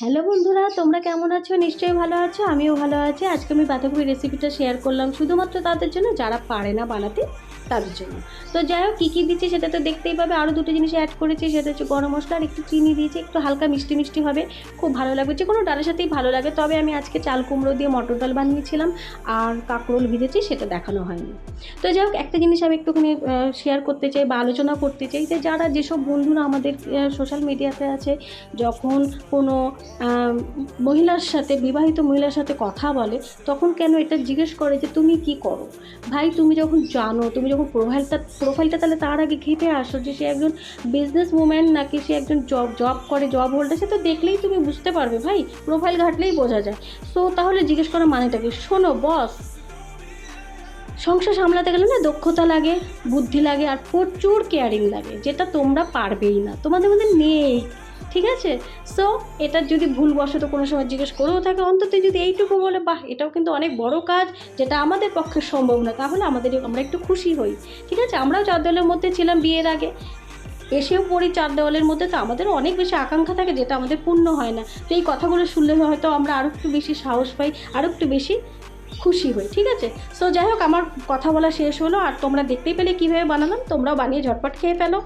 Hello বন্ধুরা, তোমরা কেমন আছো? নিশ্চয়ই ভালো আছো, আমিও ভালো আছি। আজকে আমি বাঁধাকপি রেসিপিটা শেয়ার করলাম শুধুমাত্র তাদের জন্য, যারা পারে না বানাতে তাদের জন্য। তো যাই হোক, কী কী দিচ্ছি সেটা তো দেখতেই পাবে। আরও দুটো জিনিস অ্যাড করেছি, সেটা হচ্ছে গরম মশলা আর একটু চিনি দিয়েছি, একটু হালকা মিষ্টি মিষ্টি হবে। খুব ভালো লাগবে যে কোনো ডালের সাথেই ভালো লাগে। তবে আমি আজকে চাল কুমড়ো দিয়ে মটর ডাল বানিয়েছিলাম আর কাঁকরোল ভিজেছি, সেটা দেখানো হয়নি। তো যাই হোক, একটা জিনিস আমি একটুখানি শেয়ার করতে চাই বা আলোচনা করতে চাই যে যারা যেসব বন্ধুরা আমাদের সোশ্যাল মিডিয়াতে আছে, যখন কোনো মহিলার সাথে, বিবাহিত মহিলার সাথে কথা বলে, তখন কেন এটা জিজ্ঞেস করে যে তুমি কি করো? ভাই, তুমি যখন জানো, তুমি যখন প্রোফাইলটা প্রোফাইলটা তাহলে তার আগে ঘেটে আসো যে সে একজন বিজনেস উম্যান নাকি সে একজন জব জব করে জব হোল্ডার সে তো দেখলেই তুমি বুঝতে পারবে ভাই প্রোফাইল ঘাটলেই বোঝা যায়। সো তাহলে জিজ্ঞেস করার মানেটা কি? শোনো বস সংসার সামলাতে গেলে না দক্ষতা লাগে, বুদ্ধি লাগে আর প্রচুর কেয়ারিং লাগে, যেটা তোমরা পারবেই না। তোমাদের মধ্যে নেই। ঠিক আছে? সো এটা যদি ভুলবশত কোনো সময় জিজ্ঞেস করেও থাকে অন্তত যদি এইটুকু বলে, বাহ, এটাও কিন্তু অনেক বড় কাজ, যেটা আমাদের পক্ষে সম্ভব না, তাহলে আমাদের আমরা একটু খুশি হই। ঠিক আছে? আমরাও চার দলের মধ্যে ছিলাম বিয়ের আগে। এসেও পড়ি চার দেওয়ালের মধ্যে, তো আমাদেরও অনেক বেশি আকাঙ্ক্ষা থাকে, যেটা আমাদের পূর্ণ হয় না। তো এই কথাগুলো শুনলে হয়তো আমরা আরও একটু বেশি সাহস পাই আরও একটু বেশি খুশি হই, ঠিক আছে? সো যাই হোক, আমার কথা বলা শেষ হলো, আর তোমরা দেখতেই পেলে কীভাবে বানালাম, তোমরাও বানিয়ে ঝটপট খেয়ে ফেলো।